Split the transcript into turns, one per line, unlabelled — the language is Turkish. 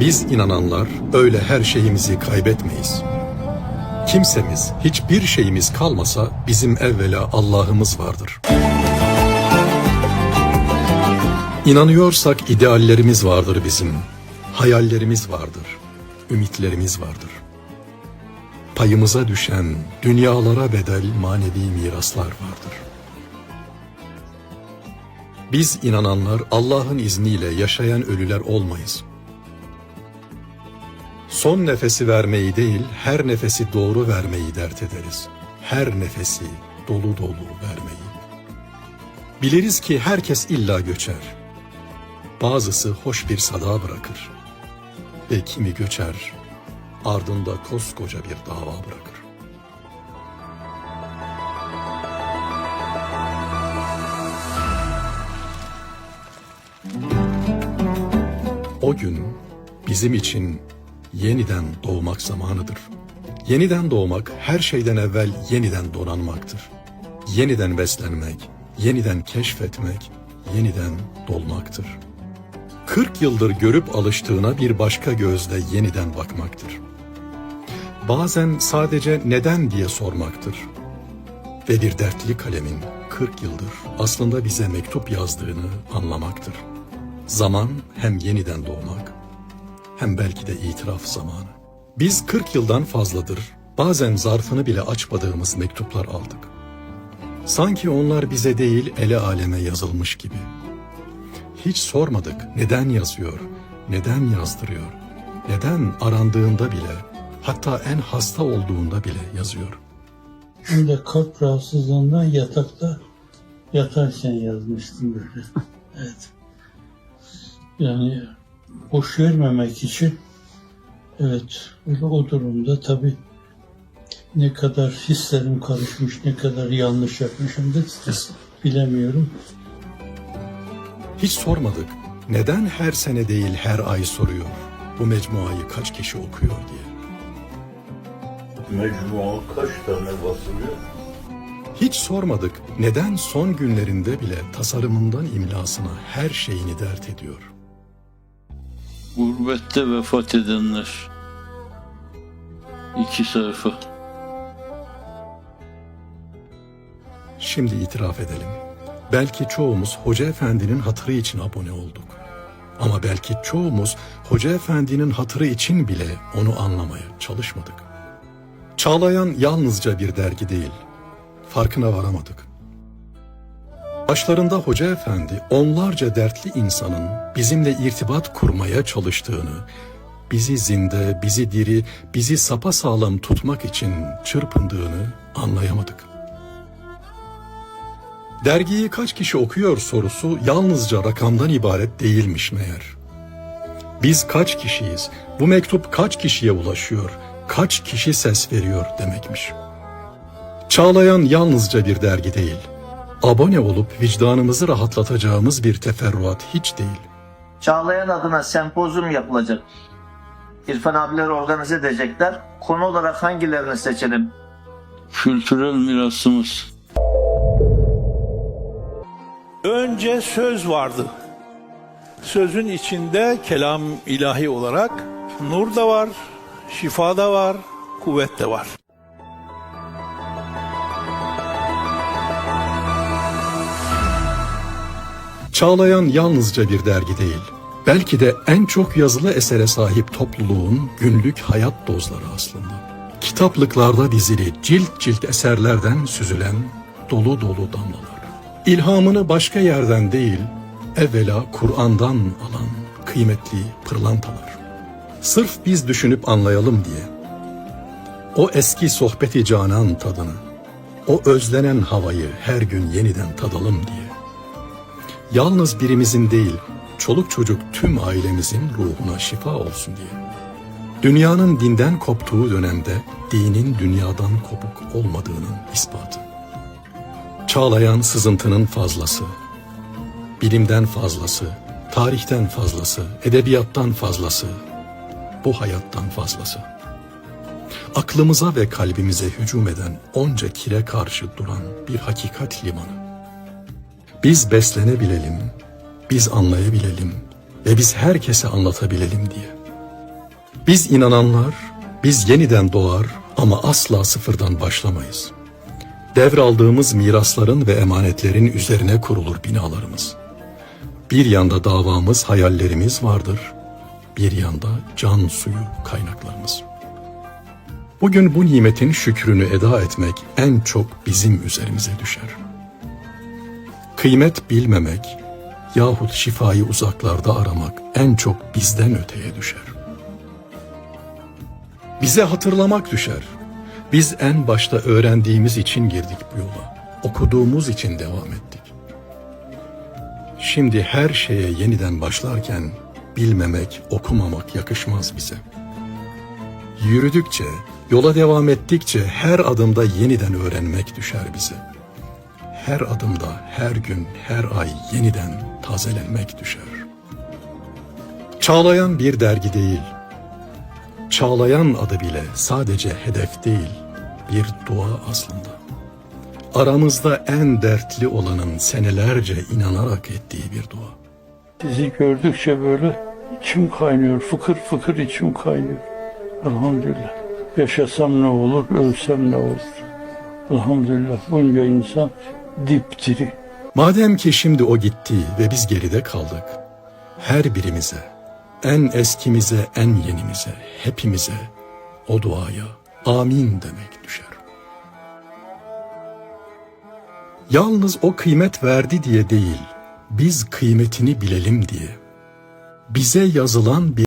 Biz inananlar öyle her şeyimizi kaybetmeyiz. Kimsemiz, hiçbir şeyimiz kalmasa bizim evvela Allah'ımız vardır. İnanıyorsak ideallerimiz vardır bizim. Hayallerimiz vardır. Ümitlerimiz vardır. Payımıza düşen dünyalara bedel manevi miraslar vardır. Biz inananlar Allah'ın izniyle yaşayan ölüler olmayız. Son nefesi vermeyi değil, her nefesi doğru vermeyi dert ederiz. Her nefesi dolu dolu vermeyi. Biliriz ki herkes illa göçer. Bazısı hoş bir sada bırakır. Ve kimi göçer, ardında koskoca bir dava bırakır. O gün bizim için yeniden doğmak zamanıdır. Yeniden doğmak her şeyden evvel yeniden donanmaktır. Yeniden beslenmek, yeniden keşfetmek, yeniden dolmaktır. 40 yıldır görüp alıştığına bir başka gözle yeniden bakmaktır. Bazen sadece neden diye sormaktır. Ve bir dertli kalemin 40 yıldır aslında bize mektup yazdığını anlamaktır. Zaman hem yeniden doğmak hem belki de itiraf zamanı. Biz 40 yıldan fazladır bazen zarfını bile açmadığımız mektuplar aldık. Sanki onlar bize değil ele aleme yazılmış gibi. Hiç sormadık neden yazıyor, neden yazdırıyor, neden arandığında bile, hatta en hasta olduğunda bile yazıyor.
De kalp rahatsızlığından yatakta yatarken yazmıştım böyle. evet. Yani boş vermemek için evet öyle o durumda tabii ne kadar hislerim karışmış, ne kadar yanlış yapmışım da bilemiyorum.
Hiç sormadık neden her sene değil her ay soruyor bu mecmuayı kaç kişi okuyor diye.
Mecmua kaç tane basılıyor?
Hiç sormadık neden son günlerinde bile tasarımından imlasına her şeyini dert ediyor.
Gurbette vefat edenler. İki sayfa.
Şimdi itiraf edelim. Belki çoğumuz Hoca Efendi'nin hatırı için abone olduk. Ama belki çoğumuz Hoca Efendi'nin hatırı için bile onu anlamaya çalışmadık. Çağlayan yalnızca bir dergi değil. Farkına varamadık. Başlarında Hoca Efendi onlarca dertli insanın bizimle irtibat kurmaya çalıştığını, bizi zinde, bizi diri, bizi sapasağlam tutmak için çırpındığını anlayamadık. Dergiyi kaç kişi okuyor sorusu yalnızca rakamdan ibaret değilmiş meğer. Biz kaç kişiyiz, bu mektup kaç kişiye ulaşıyor, kaç kişi ses veriyor demekmiş. Çağlayan yalnızca bir dergi değil. Abone olup vicdanımızı rahatlatacağımız bir teferruat hiç değil.
Çağlayan adına sempozyum yapılacak. İrfan abiler organize edecekler. Konu olarak hangilerini seçelim?
Kültürel mirasımız.
Önce söz vardı. Sözün içinde kelam ilahi olarak nur da var, şifa da var, kuvvet de var.
Çağlayan yalnızca bir dergi değil. Belki de en çok yazılı esere sahip topluluğun günlük hayat dozları aslında. Kitaplıklarda dizili cilt cilt eserlerden süzülen dolu dolu damlalar. İlhamını başka yerden değil, evvela Kur'an'dan alan kıymetli pırlantalar. Sırf biz düşünüp anlayalım diye. O eski sohbeti canan tadını, o özlenen havayı her gün yeniden tadalım diye. Yalnız birimizin değil, çoluk çocuk tüm ailemizin ruhuna şifa olsun diye. Dünyanın dinden koptuğu dönemde dinin dünyadan kopuk olmadığının ispatı. Çağlayan sızıntının fazlası, bilimden fazlası, tarihten fazlası, edebiyattan fazlası, bu hayattan fazlası. Aklımıza ve kalbimize hücum eden onca kire karşı duran bir hakikat limanı. Biz beslenebilelim, biz anlayabilelim, ve biz herkese anlatabilelim diye. Biz inananlar, biz yeniden doğar ama asla sıfırdan başlamayız. Devraldığımız mirasların ve emanetlerin üzerine kurulur binalarımız. Bir yanda davamız, hayallerimiz vardır. Bir yanda can suyu kaynaklarımız. Bugün bu nimetin şükrünü eda etmek en çok bizim üzerimize düşer. Kıymet bilmemek yahut şifayı uzaklarda aramak en çok bizden öteye düşer. Bize hatırlamak düşer. Biz en başta öğrendiğimiz için girdik bu yola. Okuduğumuz için devam ettik. Şimdi her şeye yeniden başlarken bilmemek, okumamak yakışmaz bize. Yürüdükçe, yola devam ettikçe her adımda yeniden öğrenmek düşer bize. Her adımda, her gün, her ay yeniden tazelenmek düşer. Çağlayan bir dergi değil, Çağlayan adı bile sadece hedef değil, bir dua aslında. Aramızda en dertli olanın senelerce inanarak ettiği bir dua.
Sizi gördükçe böyle içim kaynıyor, fıkır fıkır içim kaynıyor. Elhamdülillah. Yaşasam ne olur, ölsem ne olur. Elhamdülillah bunca insan dipdiri.
Madem ki şimdi o gitti ve biz geride kaldık, her birimize, en eskimize, en yenimize, hepimize o duaya amin demek düşer. Yalnız o kıymet verdi diye değil, biz kıymetini bilelim diye. Bize yazılan bir